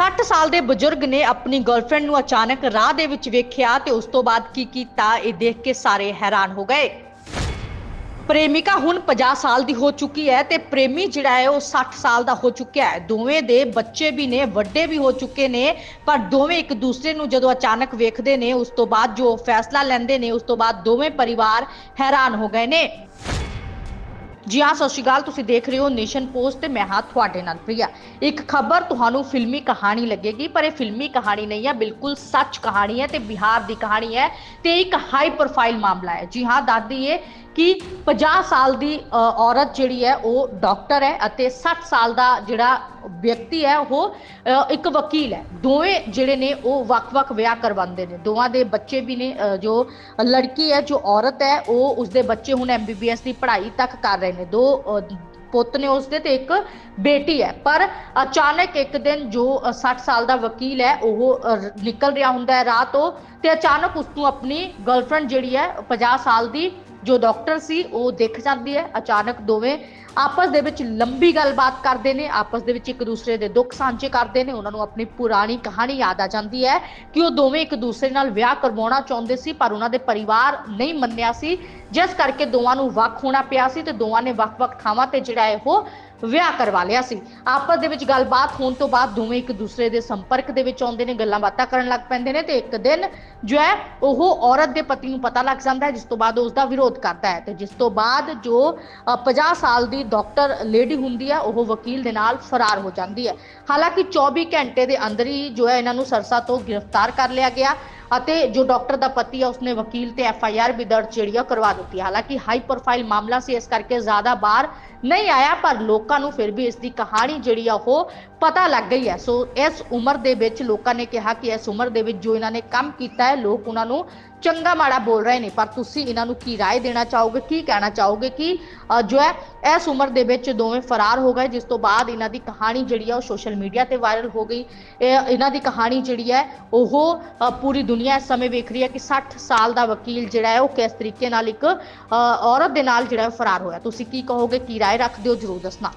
60 ਸਾਲ ਦੇ ਬਜ਼ੁਰਗ ਨੇ ਆਪਣੀ ਗਰਲਫ੍ਰੈਂਡ ਨੂੰ ਅਚਾਨਕ ਰਾਹ ਦੇ ਵਿੱਚ ਵੇਖਿਆ ਤੇ ਉਸ ਤੋਂ ਬਾਅਦ ਕੀ ਕੀਤਾ, ਇਹ ਦੇਖ ਕੇ ਸਾਰੇ ਹੈਰਾਨ ਹੋ ਗਏ। ਪ੍ਰੇਮਿਕਾ ਹੁਣ 50 ਸਾਲ ਦੀ ਹੋ ਚੁੱਕੀ ਹੈ ਤੇ ਪ੍ਰੇਮੀ ਜਿਹੜਾ ਹੈ ਉਹ 60 ਸਾਲ ਦਾ ਹੋ ਚੁੱਕਿਆ ਹੈ। ਦੋਵੇਂ ਦੇ ਬੱਚੇ ਵੀ ਨੇ, ਵੱਡੇ ਵੀ ਹੋ ਚੁੱਕੇ ਨੇ, ਪਰ ਦੋਵੇਂ ਇੱਕ ਦੂਸਰੇ ਨੂੰ ਜਦੋਂ ਅਚਾਨਕ ਵੇਖਦੇ ਨੇ, ਉਸ ਤੋਂ ਬਾਅਦ ਜੋ ਫੈਸਲਾ ਲੈਂਦੇ ਨੇ, ਉਸ ਤੋਂ ਬਾਅਦ ਦੋਵੇਂ ਪਰਿਵਾਰ ਹੈਰਾਨ ਹੋ ਗਏ ਨੇ। ਜੀ ਹਾਂ, ਸਤਿ ਸ਼੍ਰੀ ਅਕਾਲ। ਤੁਸੀਂ ਦੇਖ ਰਹੇ ਹੋ ਨੇਸ਼ਨ ਪੋਸਟ ਤੇ ਮੈਂ ਹਾਂ ਤੁਹਾਡੇ ਨਾਲ ਪ੍ਰਿਆ। ਇੱਕ ਖਬਰ ਤੁਹਾਨੂੰ ਫਿਲਮੀ ਕਹਾਣੀ ਲੱਗੇਗੀ, ਪਰ ਇਹ ਫਿਲਮੀ ਕਹਾਣੀ ਨਹੀਂ ਹੈ, ਬਿਲਕੁਲ ਸੱਚ ਕਹਾਣੀ ਹੈ ਤੇ ਬਿਹਾਰ ਦੀ ਕਹਾਣੀ ਹੈ ਤੇ ਇੱਕ ਹਾਈ ਪ੍ਰੋਫਾਈਲ ਮਾਮਲਾ ਹੈ। ਜੀ ਹਾਂ, ਦੱਸਦੀ ਹੈ ਕਿ 50 ਸਾਲ ਦੀ ਔਰਤ ਜਿਹੜੀ ਹੈ, ਉਹ ਡਾਕਟਰ ਹੈ ਅਤੇ 60 ਸਾਲ ਦਾ ਜਿਹੜਾ ਵਿਅਕਤੀ ਹੈ ਉਹ ਇੱਕ ਵਕੀਲ ਹੈ। ਦੋਵੇਂ ਜਿਹੜੇ ਨੇ ਉਹ ਵੱਖ-ਵੱਖ ਵਿਆਹ ਕਰਵਾਉਂਦੇ ਨੇ। ਦੋਵਾਂ ਦੇ ਬੱਚੇ ਵੀ ਨੇ ਜੋ ਲੜਕੀ ਹੈ ਜੋ ਔਰਤ ਹੈ ਉਹ ਉਸਦੇ ਬੱਚੇ ਹੁਣ ਐਮਬੀਬੀਐਸ ਦੀ ਪੜ੍ਹਾਈ ਤੱਕ ਕਰ ਰਹੇ ਨੇ। ਦੋ ਪੁੱਤ ਨੇ ਉਸਦੇ ਤੇ ਇੱਕ ਬੇਟੀ ਹੈ। ਪਰ ਅਚਾਨਕ ਇੱਕ ਦਿਨ ਜੋ ਅ, 60 ਸਾਲ ਦਾ ਵਕੀਲ ਹੈ ਉਹ ਨਿਕਲ ਰਿਹਾ ਹੁੰਦਾ ਹੈ ਰਾਹ ਤੋਂ ਤੇ ਅਚਾਨਕ ਉਸ ਨੂੰ ਆਪਣੀ ਗਰਲਫ੍ਰੈਂਡ ਜਿਹੜੀ ਹੈ 50 ਸਾਲ ਦੀ ਜੋ ਡਾਕਟਰ ਸੀ, ਉਹ ਦਿਖ ਜਾਂਦੀ ਹੈ ਅਚਾਨਕ ਦੋਵੇਂ ਆਪਸ ਦੇ ਵਿੱਚ ਲੰਬੀ ਗੱਲਬਾਤ ਕਰਦੇ ਨੇ, ਆਪਸ ਦੇ ਵਿੱਚ ਇੱਕ ਦੂਸਰੇ ਦੇ ਦੁੱਖ ਸਾਂਝੇ ਕਰਦੇ ਨੇ, ਉਹਨਾਂ ਨੂੰ ਆਪਣੀ ਪੁਰਾਣੀ ਕਹਾਣੀ ਯਾਦ ਆ ਜਾਂਦੀ ਹੈ ਕਿ ਉਹ ਦੋਵੇਂ ਇੱਕ ਦੂਸਰੇ ਨਾਲ ਵਿਆਹ ਕਰਵਾਉਣਾ ਚਾਹੁੰਦੇ ਸੀ, ਪਰ ਉਹਨਾਂ ਦੇ ਪਰਿਵਾਰ ਨਹੀਂ ਮੰਨਿਆ ਸੀ। ਜਿਸ ਕਰਕੇ ਦੋਵਾਂ ਨੂੰ ਵੱਖ ਹੋਣਾ ਪਿਆ ਸੀ ਤੇ ਦੋਵਾਂ ਨੇ ਵੱਖ-ਵੱਖ ਥਾਵਾਂ ਤੇ ਜਿਹੜਾ ਹੈ ਉਹ ਵਿਆਹ ਕਰਵਾ ਲਿਆ ਸੀ। ਆਪਸ ਦੇ ਵਿੱਚ ਗੱਲਬਾਤ ਹੋਣ ਤੋਂ ਬਾਅਦ ਦੋਵੇਂ ਇੱਕ ਦੂਸਰੇ ਦੇ ਸੰਪਰਕ ਦੇ ਵਿੱਚ ਆਉਂਦੇ ਨੇ ਗੱਲਾਂ ਬਾਤਾਂ ਕਰਨ ਲੱਗ ਪੈਂਦੇ ਨੇ ਤੇ ਇੱਕ ਦਿਨ ਜੋ ਹੈ ਉਹ ਔਰਤ ਦੇ ਪਤੀ ਨੂੰ ਪਤਾ ਲੱਗ ਜਾਂਦਾ ਹੈ ਜਿਸ ਤੋਂ ਬਾਅਦ ਉਸ ਦਾ ਵਿਰੋਧ ਕਰਦਾ ਹੈ ਤੇ ਜਿਸ ਤੋਂ ਬਾਅਦ ਜੋ ਅ, 50 ਸਾਲ ਦੀ ਡਾਕਟਰ ਲੇਡੀ ਹੁੰਦੀ ਹੈ ਉਹ ਵਕੀਲ ਦੇ ਨਾਲ ਫਰਾਰ ਹੋ ਜਾਂਦੀ ਹੈ। ਹਾਲਾਂਕਿ 24 ਘੰਟੇ ਦੇ ਅੰਦਰ ਹੀ ਜੋ ਹੈ ਇਹਨਾਂ ਨੂੰ ਸਰਸਾ ਤੋਂ ਗ੍ਰਿਫਤਾਰ ਕਰ ਲਿਆ ਗਿਆ। ਅਤੇ ਜੋ ਡਾਕਟਰ ਦਾ ਪਤੀ ਹੈ ਉਸਨੇ ਵਕੀਲ ਤੇ ਐਫ ਆਈ ਆਰ ਵੀ ਦਰਜ ਜਿਹੜੀ ਆ ਕਰਵਾ ਦਿੱਤੀ ਹੈ। ਹਾਲਾਂਕਿ ਹਾਈ ਪ੍ਰੋਫਾਈਲ ਮਾਮਲਾ ਸੀ ਇਸ ਕਰਕੇ ਜ਼ਿਆਦਾ ਬਾਹਰ ਨਹੀਂ ਆਇਆ ਪਰ ਲੋਕਾਂ ਨੂੰ ਫਿਰ ਵੀ ਇਸ ਦੀ ਕਹਾਣੀ ਜਿਹੜੀ ਆ ਉਹ ਪਤਾ ਲੱਗ ਗਈ ਹੈ ਸੋ ਇਸ ਉਮਰ ਦੇ ਵਿੱਚ ਲੋਕਾਂ ਨੇ ਕਿਹਾ ਕਿ ਇਸ ਉਮਰ ਦੇ ਵਿੱਚ ਜੋ ਇਹਨਾਂ ਨੇ ਕੰਮ ਕੀਤਾ ਹੈ ਲੋਕ ਉਹਨਾਂ ਨੂੰ ਚੰਗਾ ਮਾੜਾ ਬੋਲ ਰਹੇ ਨੇ ਪਰ ਤੁਸੀਂ ਇਹਨਾਂ ਨੂੰ ਕੀ رائے ਦੇਣਾ ਚਾਹੋਗੇ ਕੀ ਕਹਿਣਾ ਚਾਹੋਗੇ ਕਿ ਅ, ਜੋ ਹੈ ਇਸ ਉਮਰ ਦੇ ਵਿੱਚ ਦੋਵੇਂ ਫਰਾਰ ਹੋ ਗਏ ਜਿਸ ਤੋਂ ਬਾਅਦ ਇਹਨਾਂ ਦੀ ਕਹਾਣੀ ਜਿਹੜੀ ਆ ਉਹ ਸੋਸ਼ਲ ਮੀਡੀਆ ਤੇ ਵਾਇਰਲ ਹੋ ਗਈ ਇਹ ਇਹਨਾਂ ਦੀ ਕਹਾਣੀ ਜਿਹੜੀ ਹੈ ਉਹ ਅ, ਪੂਰੀ ਦੁਨੀਆ ਇਸ ਸਮੇਂ ਵੇਖ ਰਹੀ ਹੈ ਕਿ 60 ਸਾਲ ਦਾ ਵਕੀਲ ਜਿਹੜਾ ਹੈ ਉਹ ਕਿਸ ਤਰੀਕੇ ਨਾਲ ਇੱਕ ਅ, ਔਰਤ ਦੇ ਨਾਲ ਜਿਹੜਾ ਹੈ ਫਰਾਰ ਹੋਇਆ ਤੁਸੀਂ ਕੀ ਕਹੋਗੇ ਕੀ رائے ਰੱਖਦੇ ਹੋ ਜਰੂਰ ਦੱਸਣਾ